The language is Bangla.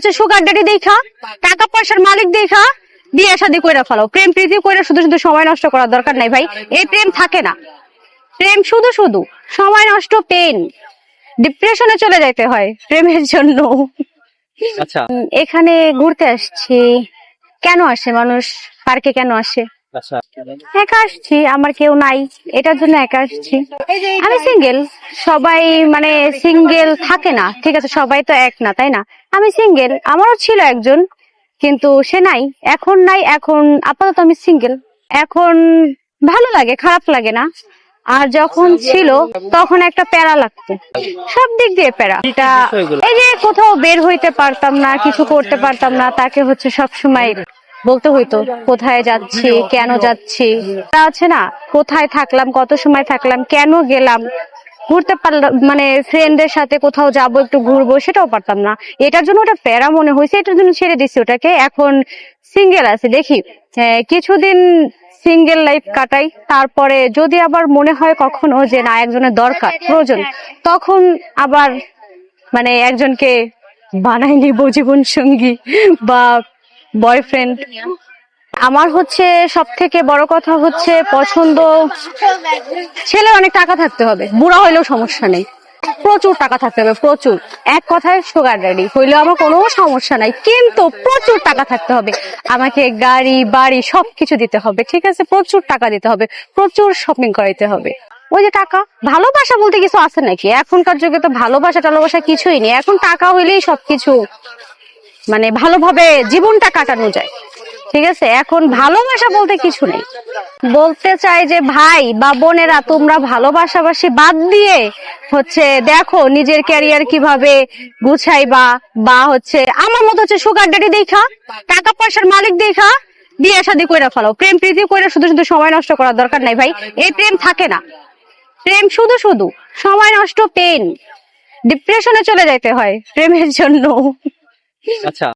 হচ্ছে সুগার ড্যাডি দেখা টাকা পয়সার মালিক দেখা বিয়ে শাদি কইরা ফেলো প্রেম প্রীতি কইরা শুধু শুধু সময় নষ্ট করার দরকার নাই ভাই। এই প্রেম থাকে না। প্রেম শুধু শুধু সময় নষ্ট পেন ডিপ্রেশনে চলে যাইতে হয় প্রেমের জন্য। আচ্ছা। এখানে ঘুরতে আসছি। কেন আসে মানুষ? পার্কে কেন আসে? একা আসছি আমার কেউ নাই এটার জন্য একা আসছি। আমি সিঙ্গেল সবাই মানে সিঙ্গেল থাকে না ঠিক আছে সবাই তো এক না তাই না? আমি সিঙ্গেল আমারও ছিল একজন কিন্তু সে নাই এখন নাই এখন আপাতত আমি সিঙ্গেল এখন ভালো লাগে খারাপ লাগে না। আর যখন ছিল তখন একটা প্যারা লাগতো। সব দিক দিয়ে প্যারা। এটা এই যে কোথাও বের হইতে পারতাম না কিছু করতে পারতাম না তাকে হচ্ছে সব সময় বলতে হইতো কোথায় যাচ্ছি কেন যাচ্ছি? তা আছে না কোথায় থাকলাম কত সময় থাকলাম কেন গেলাম? ঘুরতে পারলাম মানে ফ্রেন্ডের সাথে কোথাও যাব একটু ঘুরবো সেটাও পারতাম না। এটার জন্য ওটা প্যারা মনে হয়েছে এটার জন্য ছেড়ে দিছি ওটাকে। এখন সিঙ্গেল আছে দেখি। কিছুদিন সিঙ্গেল লাইফ কাটাই তারপরে যদি আবার মনে হয় কখনো যে না একজনের দরকার প্রয়োজন তখন আবার মানে একজনকে বানাই নিব জীবন সঙ্গী বা বয়ফ্রেন্ড আমার হচ্ছে সব থেকে বড় কথা হচ্ছে পছন্দ ছেলে অনেক টাকা থাকতে হবে। বুড়া হইলেও সমস্যা নেই। প্রচুর টাকা থাকতে হবে, প্রচুর। এক কথায় সুগার ড্যাডি হইলেও আমার কোনো সমস্যা নাই। কিন্তু প্রচুর টাকা থাকতে হবে। আমাকে গাড়ি, বাড়ি সবকিছু দিতে হবে, ঠিক আছে? প্রচুর টাকা দিতে হবে, প্রচুর শপিং করাইতে হবে। ওই যে টাকা, ভালোবাসা বলতে কিছু আছে নাকি? এখনকার যুগে তো ভালোবাসা টালোবাসা কিছুই নেই। এখন টাকা হইলেই সবকিছু। মানে ভালোভাবে জীবনটা কাটানো যায়। ঠিক আছে? এখন ভালোবাসা বলতে কিছু নেই। বলতে চাই যে, ভাই বা বোনেরা, তোমরা ভালোবাসাবাসি বাদ দিয়ে হচ্ছে দেখো নিজের ক্যারিয়ার কীভাবে গুছাইবা বা হচ্ছে আমার মতো হচ্ছে সুগার ড্যাডি দেখা, টাকা পয়সার মালিক দেখা, বিয়ে শাদি কইরা ফেলো প্রেম প্রীতি কইরা শুধু শুধু সময় নষ্ট করার দরকার নাই ভাই। এই প্রেম থাকে না। প্রেম শুধু শুধু সময় নষ্ট পেন ডিপ্রেশনে চলে যাইতে হয় প্রেমের জন্য। আচ্ছা